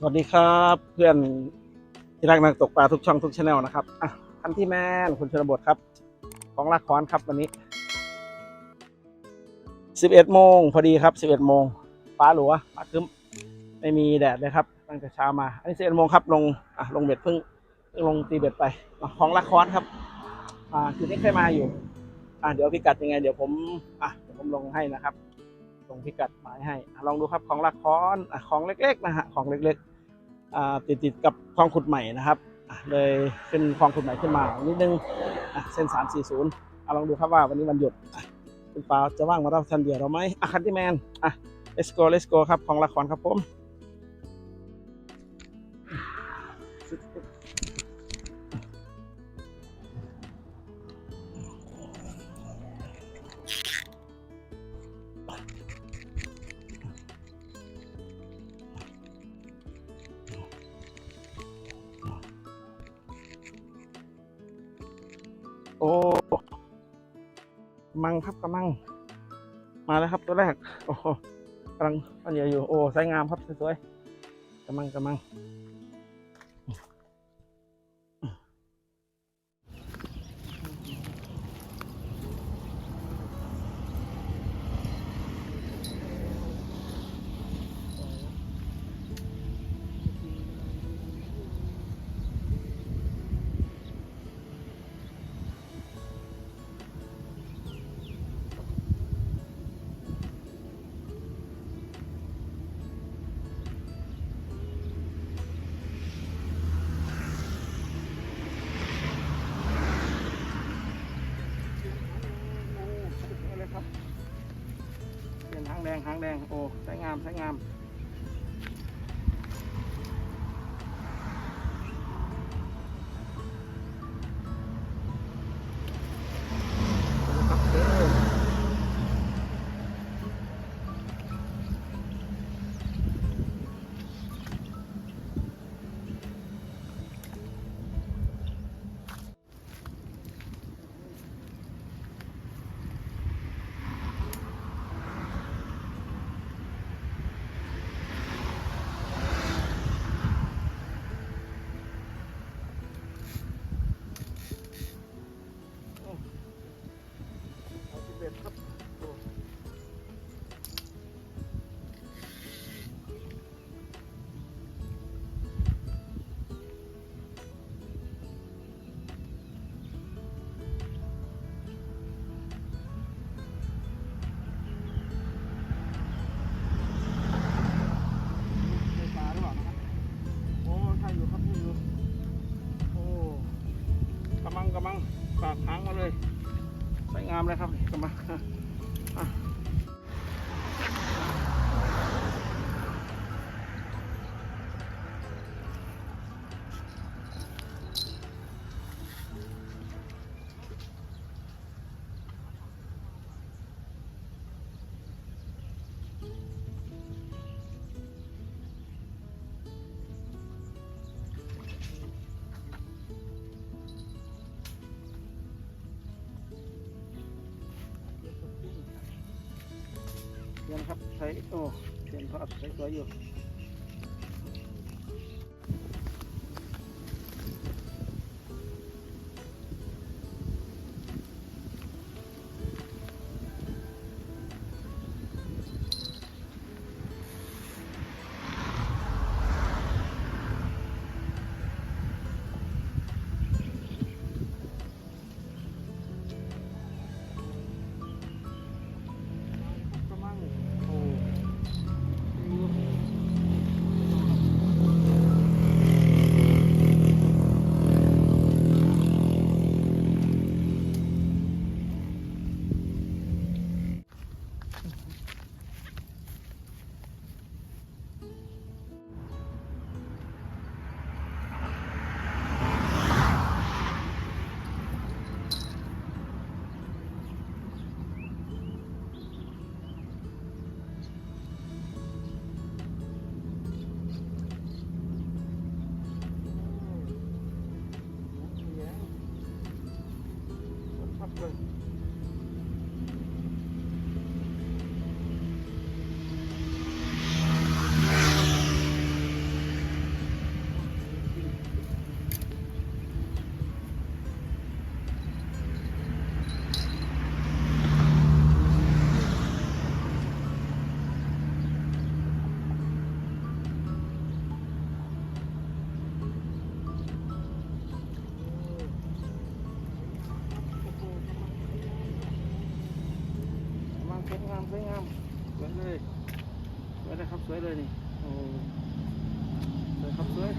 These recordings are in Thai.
สวัสดีครับเพื่อนที่รักนักตกปลาทุกช่องทุกช anel นะครับอะท่านที่แมนคุณชนบทครับ ของลากคอนครับวันนี้11โมงพอดีครับ11โมงฟ้าหลัวฟ้าครึ้มไม่มีแดดเลยครับ ตั้งแต่เช้ามา อันนี้11โมงครับลงอะลงเบ็ดเพิ่งเพิ่งลงตีเบ็ดไปของลากคอนครับ อ่าคืนนี้เคยมาอยู่ อะเดี๋ยวพิกัดยังไง เดี๋ยวผมอะเดี๋ยวผมลงให้นะครับลงพิกัดหมายให้อะลองดูครับของละครอะของเล็ก ๆ นะฮะของเล็ก ๆ ติดติดกับคลองขุดใหม่นะครับเลยขึ้นคลองขุดใหม่ขึ้นมานิดนึงเส้นสามสี่ศูนย์อะลองดูครับว่าวันนี้วันหยุดคุณปาจะว่างมารับทันเดียวเราไหมอะคันที่แมนอะ let's go let's go ครับของละครครับผม มังครับกำมัง มาแล้วครับตัวแรก โอ้โหกำลังปันเหยอะอยู่ โอ้สวยงามครับสวยๆกำมังกำมัง แดงโอ้สวยงามสวยงาม ทียนครับใช้ สวยงามสวยงามสวยเลยสวยเลยครับสวยเลยนี่โอ้สวยครับสวย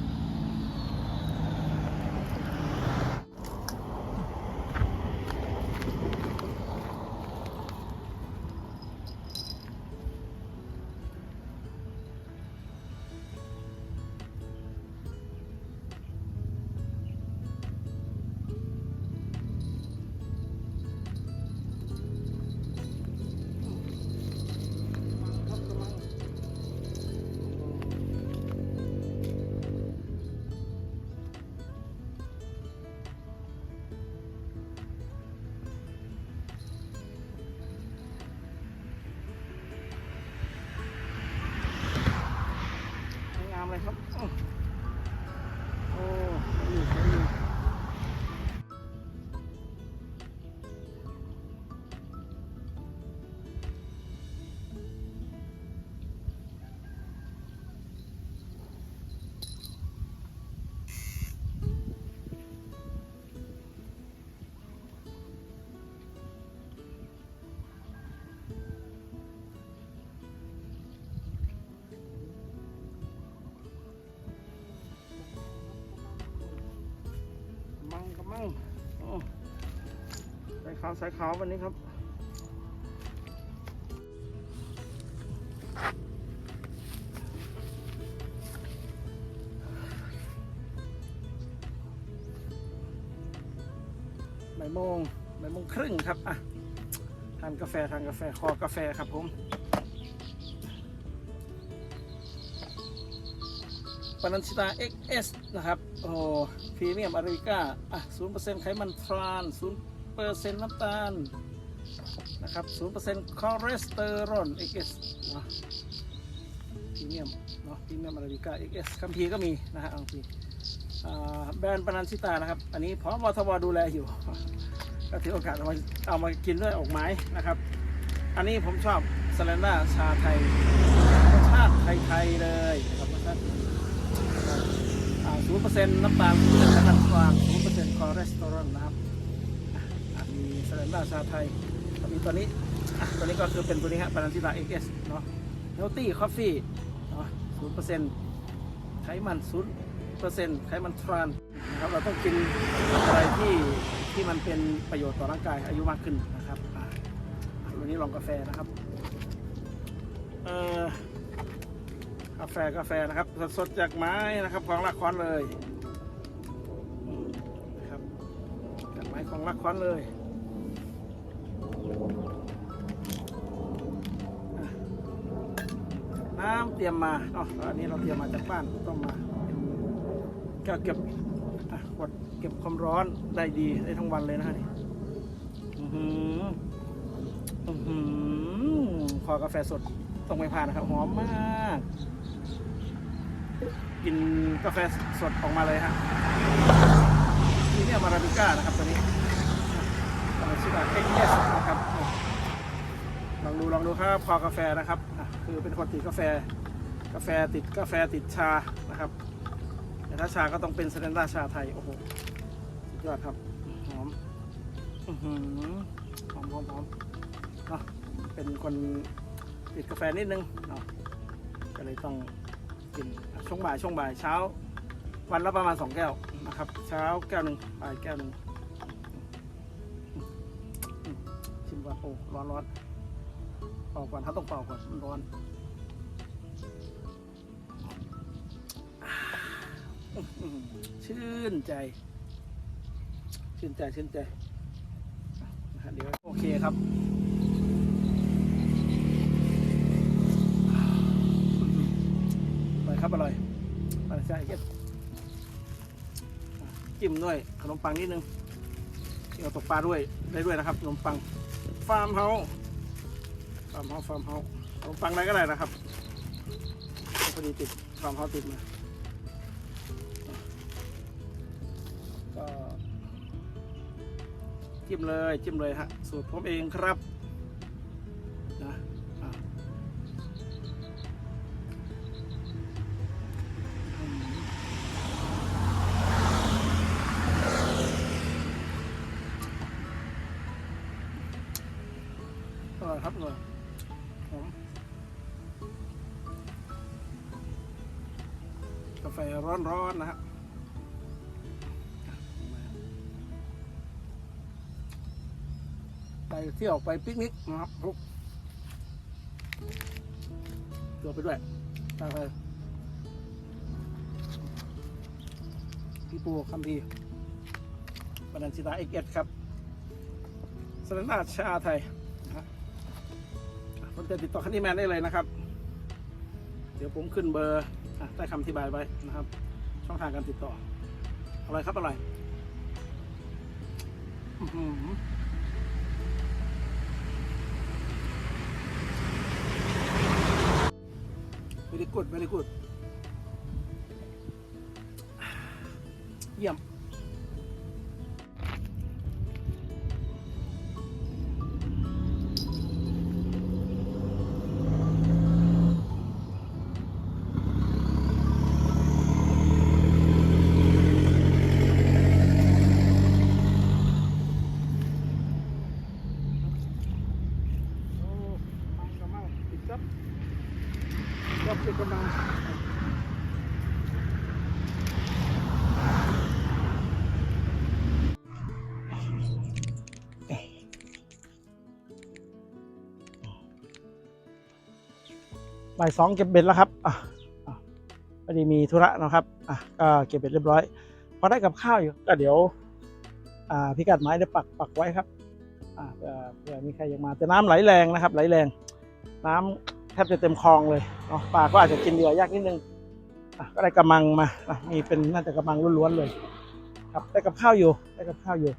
ขาวสายขาววันนี้ครับ บ่ายโมงบ่ายโมงครึ่งครับ อะ ทานกาแฟ ทานกาแฟ คอกาแฟครับผม ปานันชิตา XS นะครับ โอ้พรีเมียมอาราบิก้า อะ 0%ไขมันทราน 0 เปอร์เซ็นต์น้ำตาลนะครับ0%คอเลสเตอรอล XS เนะพรีเมียมเนาะพรีเมียมอาราบิก้า XS คัมภีร์ก็มีนะฮะคัมภีร์อ่าแบรนด์ปานันชิตานะครับ อันนี้พร้อมวทบดูแลอยู่ ก็ถือโอกาสเอามาเอามากินด้วยออกไม้นะครับ อันนี้ผมชอบสแลนด้าชาไทยรสชาติไทยๆเลยนะครับรสชาติศูนย์เปอร์เซ็นต์น้ำตาลศูนย์เปอร์เซ็นต์น้ำตาลศูนย์เปอร์เซ็นต์คอเลสเตอรอลนะครับ มีสแลนด้าชาไทยมีตัวนี้ตัวนี้ก็คือเป็นตัวนี้ฮะปานันทิตาเอ็กเอสเนาะเฮลตี้คอฟฟี่เนาะศูนย์เปอร์เซ็นต์ไขมันศูนย์เปอร์เซ็นต์ไขมันทรานนะครับเราต้องกินอะไรที่ที่มันเป็นประโยชน์ต่อร่างกายอายุมากขึ้นนะครับวันนี้ลองกาแฟนะครับเอ่อกาแฟกาแฟนะครับสดๆจากไม้นะครับของลักคอนเลยนะครับจากไม้ของลักคอนเลย น้ำเตรียมมาเนาะอันนี้เราเตรียมมาจากบ้านต้องมาเป็นแก้วเก็บอะกดเก็บความร้อนได้ดีได้ทั้งวันเลยนะฮะนี่อือหืออือหือคอกาแฟสดต้องไม่พาดนะครับหอมมากกินกาแฟสดออกมาเลยฮะนี่เนี่ยมาราบิก้านะครับตัวนี้มาราบิก้าเอ็กเอสนะครับลองดูลองดูครับคอกาแฟนะครับ คือเป็นคนติดกาแฟ กาแฟติดกาแฟติดชานะครับ แต่ถ้าชาก็ต้องเป็นสแตนดาร์ชาไทย โอ้โห สุดยอดครับ หอมอื้อหือหอมหอมหอมเนาะเป็นคนติดกาแฟนิดนึงเนาะก็เลยต้องกินช่วงบ่ายช่วงบ่ายเช้า วันละประมาณสองแก้วนะครับ เช้าแก้วหนึ่งบ่ายแก้วหนึ่งชิมก่อนโอ้ร้อนร้อน ป่าก่อนถ้าต้องเป่าก่อนมันร้อนชื่นใจ ชื่นใจชื่นใจเดี๋ยวโอเคครับอร่อยครับอร่อยอร่อยใช่เก็บจิ้มด้วยขนมปังนิดนึงเราตกปลาด้วยได้ด้วยนะครับขนมปังฟาร์มเฮาส์าร์มเฮาส์ฟาร์มเฮาส์ขนมฟังอะไรก็ได้นะครับพอดีติดฟาร์มเฮาส์ติดมาก็จิ้มเลยจิ้มเลยฮะสูตรผมเองครับ ไปเที่ยวไปปิกนิกนะครับทุกตัวไปด้วยตามไปพี่ปูคำพีบันดันชิตาเอ็กเอสครับสนนาชาไทยนะคนจะติดต่อคันนี้แมนได้เลยนะครับ เดี๋ยวผมขึ้นเบอร์ใต้คำอธิบายไว้นะครับ ช่องทางการติดต่ออะไรครับอะไรอื้อ very good very good เยี่ยม ติดกำลังบ่ายสองเก็บเบ็ดแล้วครับอะพอดีมีธุระนะครับอะก็เก็บเบ็ดเรียบร้อยพอได้กับข้าวอยู่ก็เดี๋ยว อ่าพิกัดไม้ได้ปักปักไว้ครับ อ่าเผื่อมีใครอยากมาแต่น้ำไหลแรงนะครับ ไหลแรง น้ำ แทบจะเต็มคลองเลยเนาะปลาก็อาจจะกินเหยื่อยากนิดนึงอะก็ได้กระมังมาอะมีเป็นน่าจะกระมังล้วนๆเลย ครับได้กับข้าวอยู่ได้กับข้าวอยู่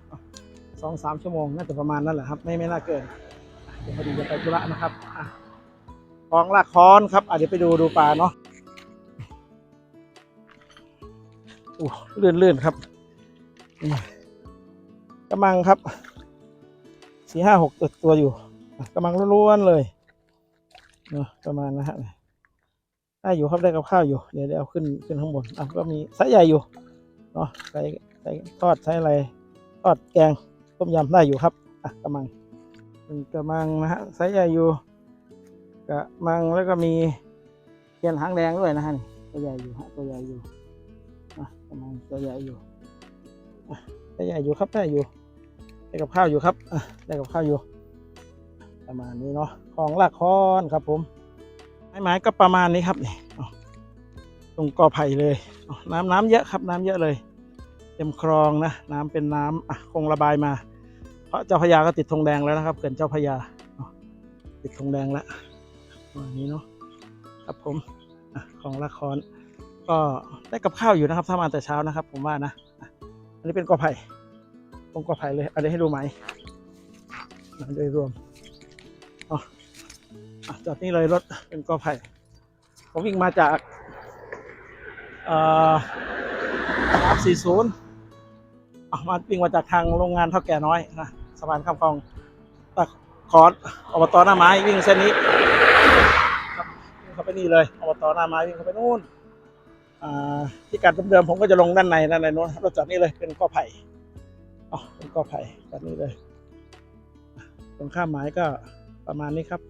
สองสามชั่วโมงน่าจะประมาณนั้นแหละครับ ไม่ไม่น่าเกินเดี๋ยวพอดีจะไปธุระนะครับคลองลากค้อนครับอะเดี๋ยวไปดูดูปลาเนาะโอ้เลื่อนๆครับกระมังครับสี่ห้าหกตัวตัวอยู่อะกำลังล้วนๆเลย เนาะประมาณนะฮะได้อยู่ครับได้กับข้าวอยู่ เดี๋ยวเดี๋ยวเอาขึ้นขึ้นข้างบนอะก็มีไซส์ใหญ่อยู่เนาะใส่ใส่ทอดใช้อะไรทอดแกงต้มยำได้อยู่ครับอะกระมังเป็นกระมังนะฮะไซส์ใหญ่อยู่กระมังแล้วก็มีเทียนหางแดงด้วยนะฮะตัวใหญ่อยู่ฮะตัวใหญ่อยู่อะกระมังตัวใหญ่อยู่อะตัวใหญ่อยู่ครับได้อยู่ได้กับข้าวอยู่ครับอะได้กับข้าวอยู่ ประมาณนี้เนาะของลากคอนครับผมไม้ไม้ก็ประมาณนี้ครับนี่ตรงกอไผ่เลยเอาน้ำน้ำเยอะครับน้ำเยอะเลยเต็มคลองนะน้ำเป็นน้ำอะคงระบายมา เพราะเจ้าพระยาก็ติดธงแดงแล้วนะครับเกินเจ้าพระยาติดธงแดงแล้วประมาณนี้เนาะครับผมอของละครก็ได้กับข้าวอยู่นะครับถ้ามาแต่เช้านะครับ ผมว่านะอันนี้เป็นกอไผ่ตรงกอไผ่เลยเอันนี้ให้ดูไหมโดยรวม จอดนี่เลยรถเป็นกอไผ่ผมวิ่งมาจากเอ่อสามสี่ศูนย์อะมาวิ่งมาจากทางโรงงานเท่าแก่น้อยนะสะพานข้ามคลองตะคอดอบตหน้าไม้วิ่งเส้นนี้ครับวิ่งเข้าไปนี่เลยอบตหน้าไม้วิ่งเข้าไปนู่นที่การเดิมๆผมก็จะลงด้านในด้านในโน้นรถจอดนี่เลยเป็นกอไผ่อ๋อเป็นกอไผ่แบบนี้เลยตรงข้ามไม้ก็ ประมาณนี้ครับ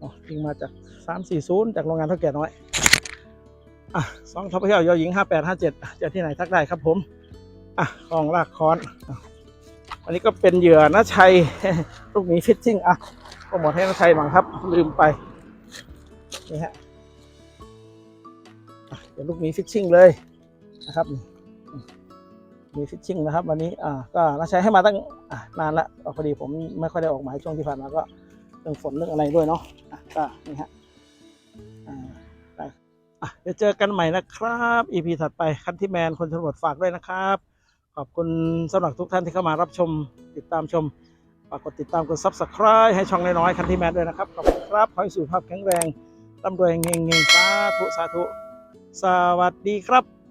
อ๋อยิงมาจากสามสี่ศูนย์จากโรงงานเท่าแก่น้อยอะสองทัพเที่ยวยอหญิงห้าแปดห้าเจ็ดจะที่ไหนทักได้ครับผม อะคลองลากคอน อันนี้ก็เป็นเหยื่อนะชัยลูกหมีฟิชชิ่งอะโปรโมทให้นะชัยบ้งครับ ลืมไป นี่ฮะเดี๋ยวลูกหมีฟิชชิ่งเลยนะครับมีฟิชชิ่งนะครับ วันนี้อ่าก็น่าใช้ให้มาตั้งอ่านานละพอดีผมไม่ค่อยได้ออกหมายช่วงที่ผ่านมาก็ เรื่องฝนเรื่องอะไรด้วยเนาะอะก็นี่ฮะอ่าได้อะเดี๋ยวเจอกันใหม่นะครับ EP ถัดไปคันที่แมนคนชนบทฝากด้วยนะครับ ขอบคุณสำหรับทุกท่านที่เข้ามารับชมติดตามชมฝากกดติดตามกด subscribe ให้ช่องน้อยๆคันที่แมนด้วยนะครับขอบคุณครับขอให้สุขภาพแข็งแรงร่ำรวยเงงๆสาธุสาธุสวัสดีครับ